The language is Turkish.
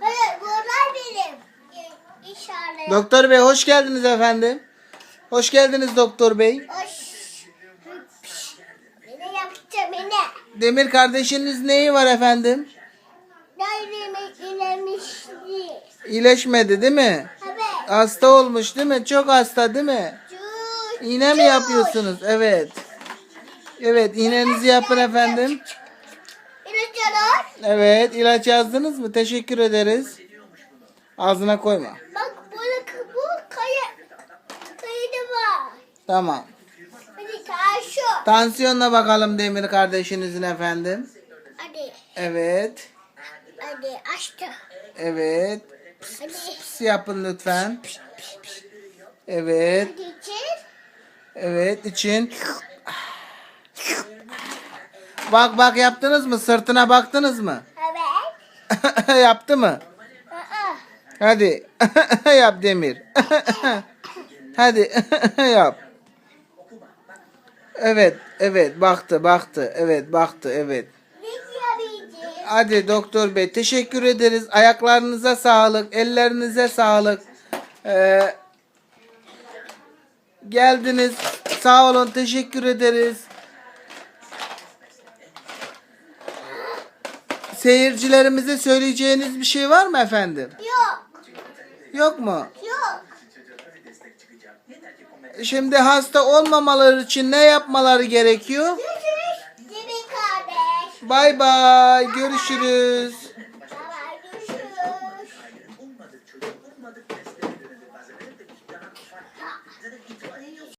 Hayır. Doktor bey hoş geldiniz efendim. Hoş geldiniz doktor bey. Hoş. Beni. Demir kardeşiniz neyi var efendim? İyileşmedi değil mi? Evet. Hasta olmuş değil mi? Çok hasta değil mi? Cuş. İğne mi yapıyorsunuz? Evet. Evet iğnenizi yapın efendim. İlaçlar. Evet ilaç yazdınız mı? Teşekkür ederiz. Ağzına koyma. Bak burada bu kaya. Kaydı var. Tamam. Hadi karşı. Tansiyonuna bakalım Demir kardeşinizin efendim. Hadi. Evet. Hadi açtı. Evet. Hadi. Pıs yapın lütfen. Evet. Hadi için. Evet için. Bak bak yaptınız mı? Sırtına baktınız mı? Evet. Yaptı mı? Hadi. yap Demir. Hadi yap. Evet, evet baktı, baktı. Evet, baktı, evet. Hadi doktor bey teşekkür ederiz. Ayaklarınıza sağlık, ellerinize sağlık. Ee, geldiniz. Sağ olun, teşekkür ederiz. Seyircilerimize söyleyeceğiniz bir şey var mı efendim? Yok. Yok mu? Yok. Şimdi hasta olmamaları için ne yapmaları gerekiyor? Görüşürüz kardeş. Bay bay. Görüşürüz.